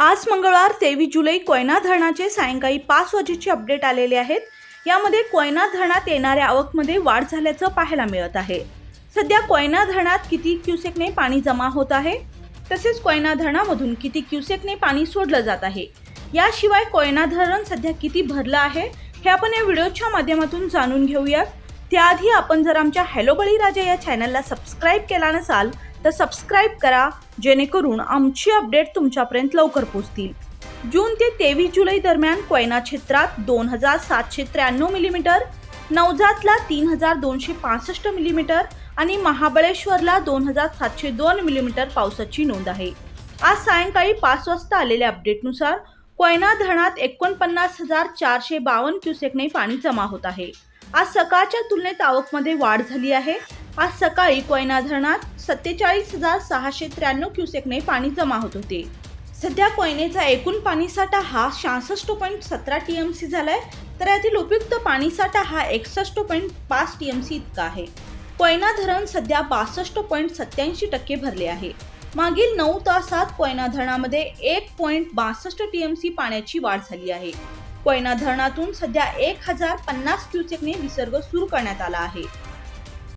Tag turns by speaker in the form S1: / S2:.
S1: आज मंगळवार तेवीस जुलै कोयना धरणाचे सायंकाळी पाच वाजेचे अपडेट आलेले आहेत. यामध्ये कोयना धरणात येणाऱ्या आवकमध्ये वाढ झाल्याचं पाहायला मिळत आहे. सध्या कोयना धरणात किती क्युसेकने पाणी जमा होत आहे? तसेच कोयना धरणामधून किती क्युसेकने पाणी सोडलं जात आहे? याशिवाय कोयना धरण सध्या किती भरलं आहे? हे आपण या व्हिडिओच्या माध्यमातून जाणून घेऊयात. त्याआधी आपण जर आमच्या हॅलो बळीराजा या चॅनलला सबस्क्राईब केला नसाल तर सबस्क्राईब करा जेणेकरून आमची अपडेट तुमच्यापर्यंत लवकर पोहोचतील. जून ते तेवीस जुलै दरम्यान कोयना क्षेत्रात दोन हजार सातशे त्र्याण्णव मिलीमीटर नवजातला तीन हजार दोनशे पासष्ट मिलीमीटर आणि महाबळेश्वरला दोन हजार सातशे दोन मिलीमीटर पावसाची नोंद आहे. आज सायंकाळी पाच वाजता आलेल्या अपडेटनुसार कोयना धरणात एकोणपन्नास हजार चारशे बावन्न क्युसेकने पाणी जमा होत आहे. आज सकाळच्या तुलनेत आवकमध्ये वाढ झाली आहे. आज सकाळी कोयना धरणात सत्तेचाळीस हजार सहाशे त्र्याण्णव क्युसेकने पाणी जमा होत होते. सध्या कोयनेचा एकूण पाणीसाठा हा शहासष्ट पॉईंट सतरा टी एम सी झाला आहे तर यातील उपयुक्त पाणीसाठा हा एकसष्ट पॉईंट पाच टी एम सी इतका आहे. कोयना धरण सध्या बासष्ट पॉईंट सत्याऐंशी टक्के भरले आहे. मागील नऊ तासात कोयना धरणामध्ये एक पॉईंट बासष्ट टी एम सी पाण्याची वाढ झाली आहे. कोयना धरणातून सध्या एक हजार पन्नास क्युसेकने विसर्ग सुरू करण्यात आला आहे.